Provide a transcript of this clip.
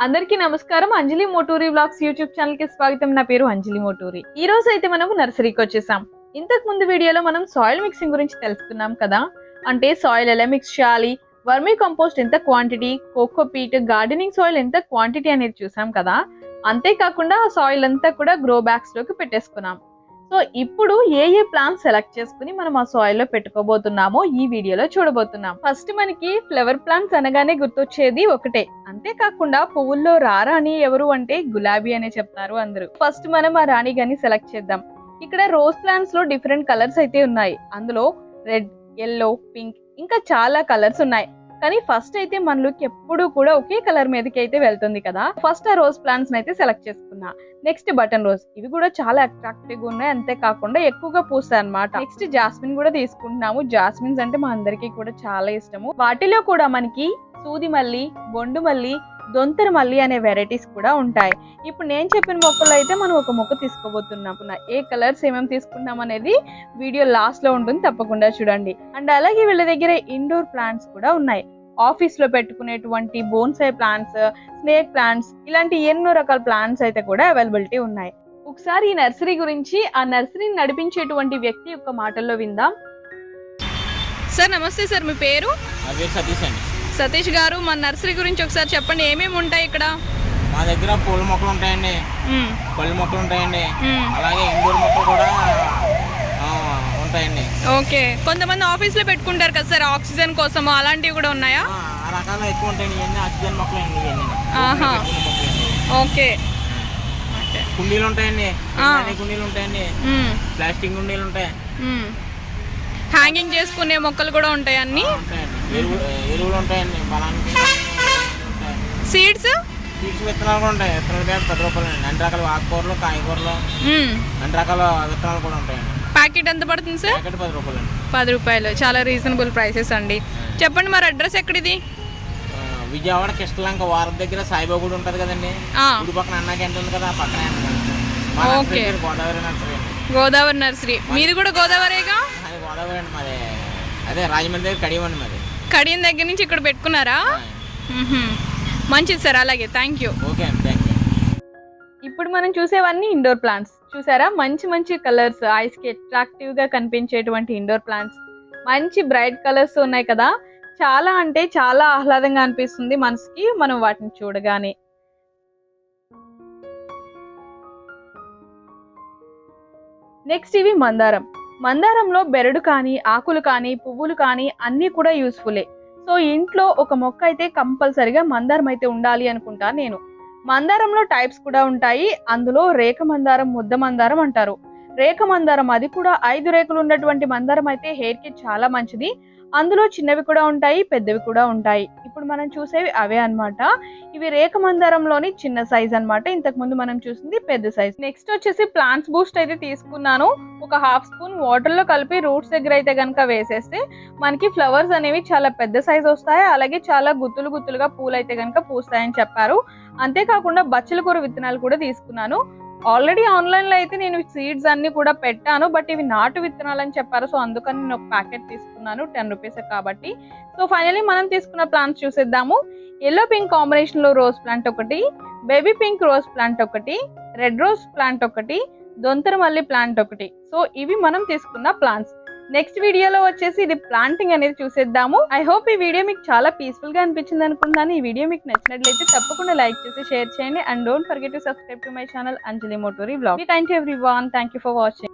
అందరికీ నమస్కారం. Anjali Moturi blogs YouTube ఛానల్కి స్వాగతం. నా పేరు అంజలి మోటూరి. ఈ రోజు అయితే మనం నర్సరీకి వచ్చేసాం. ఇంతకు ముందు వీడియోలో మనం సాయిల్ మిక్సింగ్ గురించి తెలుసుకున్నాం కదా? అంటే సాయిల్ ఎలా మిక్స్ చేయాలి? వర్మీ కంపోస్ట్ ఎంత క్వాంటిటీ? కోకోపీట్ గార్డెనింగ్ సాయిల్ ఎంత క్వాంటిటీ అనేది చూసాం కదా? అంతేకాకుండా ఆ సాయిల్ అంతా కూడా గ్రో బ్యాగ్స్లోకి పెట్టేసుకున్నాం. సో ఇప్పుడు ఏ ఏ ప్లాంట్స్ సెలెక్ట్ చేసుకుని మనం ఆ సాయిల్లో పెట్టుకోబోతున్నామో ఈ వీడియోలో చూడబోతున్నాం. ఫస్ట్ మనకి ఫ్లవర్ ప్లాంట్స్ అనగానే గుర్తొచ్చేది ఒకటే. అంతేకాకుండా పువ్వుల్లో రారాణి ఎవరు అంటే గులాబీ అనే చెప్తారు అందరూ. ఫస్ట్ మనం ఆ రాణి గాని సెలెక్ట్ చేద్దాం. ఇక్కడ రోజ్ ప్లాంట్స్లో డిఫరెంట్ కలర్స్ అయితే ఉన్నాయి. అందులో రెడ్ ఎల్లో పింక్ ఇంకా చాలా కలర్స్ ఉన్నాయి. కానీ ఫస్ట్ అయితే మన లుక్ ఎప్పుడు కూడా ఒకే కలర్ మీదకి అయితే వెళ్తుంది కదా. ఫస్ట్ ఆ రోజ్ ప్లాంట్స్ అయితే సెలెక్ట్ చేసుకున్నా. నెక్స్ట్ బటన్ రోజ్ ఇవి కూడా చాలా అట్రాక్టివ్గా ఉన్నాయి. అంతేకాకుండా ఎక్కువగా పూస్తాయి అనమాట నెక్స్ట్ జాస్మిన్ కూడా తీసుకుంటున్నాము. జాస్మిన్స్ అంటే మా అందరికీ కూడా చాలా ఇష్టము. వాటిలో కూడా మనకి సూది మల్లి బొండు మల్లి దొంతర మల్లి అనే వెరైటీస్ కూడా ఉంటాయి. ఇప్పుడు నేను చెప్పిన మొక్కలు అయితే మనం ఒక మొక్క తీసుకోబోతున్నాం. ఏ కలర్స్ ఏమేమి తీసుకుంటాం అనేది వీడియో లాస్ట్లో ఉంటుంది. తప్పకుండా చూడండి. అండ్ అలాగే వీళ్ళ దగ్గర ఇండోర్ ప్లాంట్స్ కూడా ఉన్నాయి. ఆఫీస్లో పెట్టుకునేటువంటి బోన్సై ప్లాంట్స్ స్నేక్ ప్లాంట్స్ ఇలాంటి ఎన్నో రకాల ప్లాంట్స్ అయితే కూడా అవైలబిలిటీ ఉన్నాయి. ఒకసారి ఈ నర్సరీ గురించి ఆ నర్సరీని నడిపించేటువంటి వ్యక్తి యొక్క మాటల్లో విందాం. సార్ నమస్తే సార్ మీ పేరు సతీష్ అండి. సతీష్ గారు మన నర్సరీ గురించి ఒకసారి చెప్పండి. ఏమేమి ఉంటాయి ఇక్కడ? మా దగ్గర పూల మొక్కలు ఉంటాయండి. పళ్ళు మొక్కలు ఉంటాయండి. అలాగే ఇండోర్ మొక్కలు కూడా ఉంటాయండి. ఓకే. కొంతమంది ఆఫీస్లో పెట్టుకుంటారు కదా సార్ ఆక్సిజన్ కోసము అలాంటివి కూడా ఉన్నాయా? రకాలు ఎక్కువ ఉంటాయండి. ఇవన్నీ ఆక్సిజన్ మొక్కలు అండి ఆహా. ఓకే. కుండీలు ఉంటాయండి. కుండీలు ఉంటాయండి. ప్లాస్టిక్ కుండీలు ఉంటాయి. హ్యాంగింగ్ చేసుకునే మొక్కలు కూడా ఉంటాయి అన్ని? ఎరువులు ఉంటాయండి బలానికి సీడ్స్? సీడ్స్ విత్తనాలు కూడా ఉంటాయి విత్తనాలు పది రూపాయలు అండి. అన్ని రకాల ఆకుకూరలు కాయగూరలు అన్ని రకాల విత్తనాలు కూడా ఉంటాయండి. ప్యాకెట్ ఎంత పడుతుంది సార్? ప్యాకెట్ పది రూపాయలు అండి. పది రూపాయలు. చాలా రీజనబుల్ ప్రైసెస్ అండి. చెప్పండి మరి అడ్రస్ ఎక్కడిది? విజయవాడ కృష్ణలంక వారం దగ్గర సాయిబాబా గుడి ఉంటుంది కదండి. గుడి పక్కన అన్నా క్యాంటీన్ ఉంది కదా పక్కనే okay. Godavari nursery Godavari nursery. మీది కూడా గోదావరేగా? అది గోదావరి అండి మాది. అదే రాజమండ్రి దగ్గర కడియం అండి కడియం దగ్గర నుంచి ఇక్కడ పెట్టుకున్నారా. మంచిది సార్ అలాగే. థ్యాంక్ యూ ఓకే అండి థ్యాంక్ యూ ఇప్పుడు మనం చూసేవన్నీ ఇండోర్ ప్లాంట్స్ చూసారా? మంచి మంచి కలర్స్ ఐస్కి అట్రాక్టివ్గా కనిపించేటువంటి ఇండోర్ ప్లాంట్స్ మంచి బ్రైట్ కలర్స్ ఉన్నాయి కదా? చాలా అంటే చాలా ఆహ్లాదంగా అనిపిస్తుంది మనసుకి. మనం వాటిని చూడగానే. నెక్స్ట్ ఇవి మందారం. మందారంలో బెరడు కానీ ఆకులు కానీ పువ్వులు కానీ అన్నీ కూడా యూస్ఫుల్లే సో ఇంట్లో ఒక మొక్క అయితే కంపల్సరిగా మందారం అయితే ఉండాలి అనుకుంటా నేను. మందారంలో టైప్స్ కూడా ఉంటాయి. అందులో రేఖ మందారం ముద్ద మందారం అంటారు. రేఖ మందారం అది కూడా ఐదు రేకులు ఉన్నటువంటి మందారం అయితే హెయిర్కి చాలా మంచిది. అందులో చిన్నవి కూడా ఉంటాయి పెద్దవి కూడా ఉంటాయి. ఇప్పుడు మనం చూసేవి అవే అన్నమాట. ఇవి రేఖ మందారంలోని చిన్న సైజ్ అన్నమాట. ఇంతకు ముందు మనం చూసింది పెద్ద సైజ్ నెక్స్ట్ వచ్చేసి ప్లాంట్స్ బూస్ట్ అయితే తీసుకున్నాను. ఒక హాఫ్ స్పూన్ వాటర్లో కలిపి రూట్స్ దగ్గర అయితే కనుక వేసేస్తే మనకి ఫ్లవర్స్ అనేవి చాలా పెద్ద సైజ్ వస్తాయి. అలాగే చాలా గుత్తులు గుత్తులుగా పూలు అయితే కనుక పూస్తాయని చెప్పారు. అంతేకాకుండా బచ్చల కూర విత్తనాలు కూడా తీసుకున్నాను. ఆల్రెడీ ఆన్లైన్లో అయితే నేను సీడ్స్ అన్ని కూడా పెట్టాను బట్ ఇవి నాటు విత్తనాలు అని చెప్పారు. సో అందుకని నేను ఒక ప్యాకెట్ తీసుకున్నాను టెన్ రూపీస్ కాబట్టి. సో ఫైనలీ మనం తీసుకున్న ప్లాంట్స్ చూసేద్దాము. ఎల్లో పింక్ కాంబినేషన్లో రోజ్ ప్లాంట్ ఒకటి బేబీ పింక్ రోజ్ ప్లాంట్ ఒకటి రెడ్ రోజ్ ప్లాంట్ ఒకటి దొంతర మల్లి ప్లాంట్ ఒకటి. సో ఇవి మనం తీసుకున్న ప్లాంట్స్. నెక్స్ట్ వీడియోలో వచ్చేసి ఇది ప్లాంటింగ్ అనేది చూసేద్దాము. ఐ హోప్ ఈ వీడియో మీకు చాలా పీస్ఫుల్గా అనిపించింది అనుకుంటాను ఈ వీడియో మీకు నచ్చినట్లయితే తప్పకుండా లైక్ చేసి షేర్ చేయండి. And don't forget to subscribe to my channel Anjali Motori blog thank you everyone thank you for watching